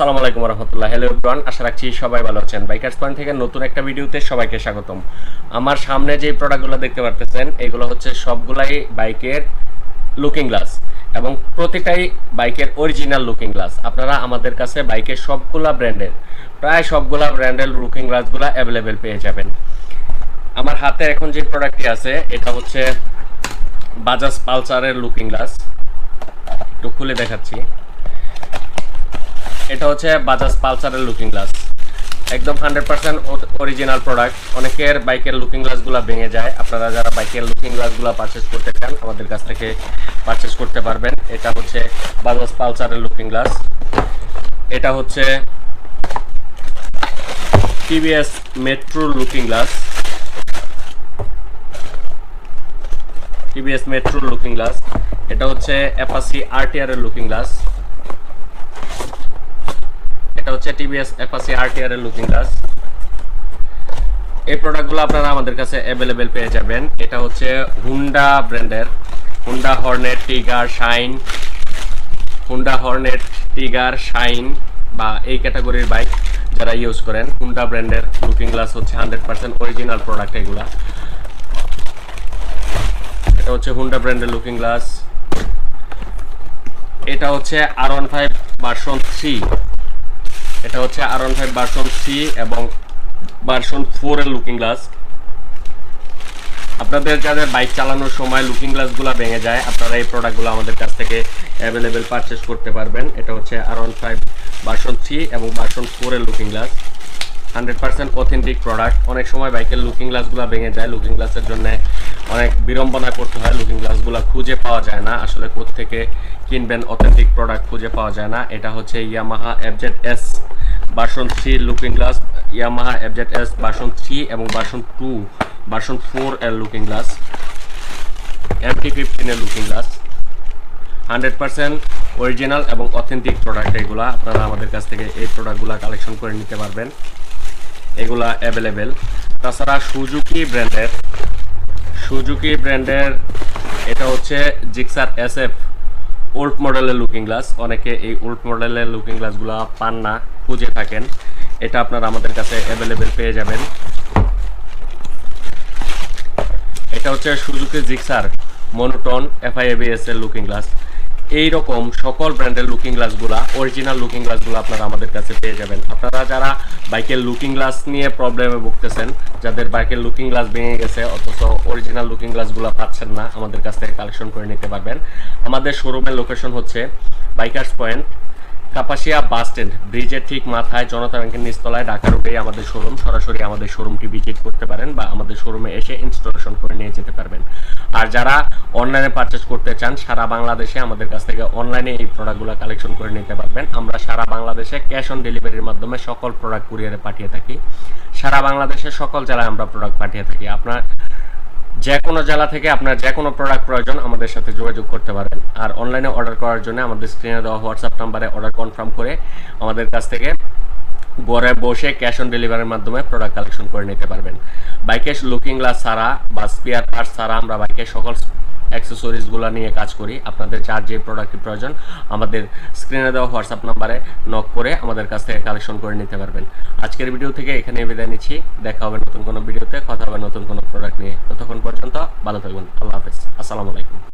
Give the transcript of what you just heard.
আসসালামু আলাইকুম রহমতুল্লাহ hello everyone আশা রাখছি সবাই ভালো আছেন। বাইকার্স পয়েন্ট থেকে নতুন একটা ভিডিওতে সবাইকে স্বাগতম। আমার সামনে যে প্রোডাক্টগুলো দেখতে পারতেছেন, এগুলো হচ্ছে সবগুলাই বাইকের লুকিং গ্লাস এবং প্রতিটাই বাইকের অরিজিনাল লুকিং গ্লাস আপনারা আমাদের কাছে বাইকের সবগুলা ব্র্যান্ডের প্রায় সবগুলা ব্র্যান্ডের লুকিং গ্লাসগুলো অ্যাভেলেবেল পেয়ে যাবেন। আমার হাতে এখন যে প্রোডাক্টটি আছে, এটা হচ্ছে বাজাজ পালসারের লুকিং গ্লাস একটু খুলে দেখাচ্ছি। এটা হচ্ছে বাজাজ পালসারের লুকিং গ্লাস একদম হান্ড্রেড পার্সেন্ট অরিজিনাল প্রোডাক্ট অনেকের বাইকের লুকিং গ্লাসগুলো ভেঙে যায়। আপনারা যারা বাইকের লুকিং গ্লাসগুলো পারচেস করতে চান, আমাদের কাছ থেকে পারচেস করতে পারবেন। এটা হচ্ছে বাজাজ পালসারের লুকিং গ্লাস এটা হচ্ছে TVS Metro looking glass TVS Metro looking glass এটা হচ্ছে অ্যাপাসি আরটিআর এর লুকিং গ্লাস এটা হচ্ছে টিভিএস অ্যাপাসি আরটিআর এর লুকিং গ্লাস এই প্রোডাক্টগুলো আপনারা আমাদের কাছে অ্যাভেলেবেল পেয়ে যাবেন। এটা হচ্ছে হুন্ডা ব্র্যান্ডের Honda Hornet Tiger Shine Honda Hornet Tiger Shine বা এই ক্যাটাগরির বাইক যারা ইউজ করেন হুন্ডা ব্র্যান্ডের লুকিং গ্লাস হচ্ছে হান্ড্রেড পার্সেন্ট অরিজিনাল প্রোডাক্ট এগুলা। এটা হচ্ছে হুন্ডা ব্র্যান্ডের লুকিং গ্লাস এটা হচ্ছে R one five version three এটা হচ্ছে R one five version three এবং ভার্সন ফোর এর লুকিং গ্লাস আপনাদের যাদের বাইক চালানোর সময় লুকিং গ্লাসগুলো ভেঙে যায়, আপনারা এই প্রোডাক্টগুলো আমাদের কাছ থেকে অ্যাভেলেবেল পারচেস করতে পারবেন। এটা হচ্ছে R one five version three এবং ভার্সন ফোর এর looking glass hundred percent authentic product অনেক সময় বাইকের লুকিং গ্লাসগুলো ভেঙে যায় লুকিং গ্লাসের জন্য অনেক বিড়ম্বনা করতে হয় লুকিং গ্লাসগুলো খুঁজে পাওয়া যায় না। আসলে থেকে কিনবেন অথেন্টিক প্রোডাক্ট খুঁজে পাওয়া যায় না। এটা হচ্ছে Yamaha FZ S version three looking glass Yamaha FZ S version three এবং ভার্সন টু ভার্সন ফোর এর looking glass MT ফিফটিনের looking glass hundred percent original এবং অথেন্টিক প্রোডাক্ট এগুলা। আপনারা আমাদের কাছ থেকে এই প্রোডাক্টগুলো কালেকশন করে নিতে পারবেন। এগুলা অ্যাভেলেবেল তাছাড়া সুজুকি ব্র্যান্ডের সুজুকি ব্র্যান্ডের, এটা হচ্ছে জিক্সার এস এফ ওল্ড মডেলের লুকিং গ্লাস অনেকে এই ওল্ড মডেলের লুকিং গ্লাসগুলো পান না, খুঁজে থাকেন। এটা আপনারা আমাদের কাছে অ্যাভেলেবেল পেয়ে যাবেন। এটা হচ্ছে Suzuki Gixxer monotone FI ABS এর লুকিং গ্লাস এই রকম সকল ব্র্যান্ডের লুকিং গ্লাসগুলা অরিজিনাল লুকিং গ্লাসগুলো আপনারা আমাদের কাছে পেয়ে যাবেন। আপনারা যারা বাইকের লুকিং গ্লাস নিয়ে প্রবলেমে ভুগতেছেন, যাদের বাইকের লুকিং গ্লাস ভেঙে গেছে, অথচ অরিজিনাল লুকিং গ্লাসগুলো পাচ্ছেন না, আমাদের কাছ থেকে কালেকশন করে নিতে পারবেন। আমাদের শোরুমের লোকেশন হচ্ছে bikers point Kapasia bus stand. ব্রিজের ঠিক মাথায় জনতা ব্যাংকের নিচতলায় ঢাকা রোডেই আমাদের শোরুম। সরাসরি আমাদের শোরুমটি ভিজিট করতে পারেন বা আমাদের শোরুমে এসে ইনস্টলেশন করে নিয়ে যেতে পারবেন। আর যারা অনলাইনে পারচেস করতে চান, সারা বাংলাদেশে আমাদের কাছ থেকে অনলাইনে এই প্রোডাক্টগুলো কালেকশন করে নিতে পারবেন। আমরা সারা বাংলাদেশে ক্যাশ অন ডেলিভারির মাধ্যমে সকল প্রোডাক্ট কুরিয়ারে পাঠিয়ে থাকি। সারা বাংলাদেশের সকল জেলায় আমরা প্রোডাক্ট পাঠিয়ে থাকি। আপনার যে কোনো জেলা থেকে আপনার যে কোনো প্রোডাক্ট প্রয়োজন আমাদের সাথে যোগাযোগ করতে পারেন। আর অনলাইনে অর্ডার করার জন্য আমাদের স্ক্রিনে দেওয়া হোয়াটসঅ্যাপ নাম্বারে অর্ডার কনফার্ম করে আমাদের কাছ থেকে ঘরে বসে ক্যাশ অন ডেলিভারির মাধ্যমে প্রোডাক্ট কালেকশন করে নিতে পারবেন। বাইকের লুকিং গ্লাস সারা বা স্পিয়ার পার্ট সারা আমরা বাইকের সকল অ্যাক্সেসরিজগুলো নিয়ে কাজ করি। আপনাদের যার যে প্রোডাক্ট প্রয়োজন, আমাদের স্ক্রিনে দেওয়া হোয়াটসঅ্যাপ নাম্বারে নক করে আমাদের কাছ থেকে কালেকশন করে নিতে পারবেন। আজকের ভিডিও থেকে এখানে বিদায় নিচ্ছি। দেখা হবে নতুন কোনো ভিডিওতে কথা হবে নতুন কোনো প্রোডাক্ট নিয়ে। ততক্ষণ পর্যন্ত ভালো থাকবেন। আল্লাহ হাফেজ। আসসালামু আলাইকুম।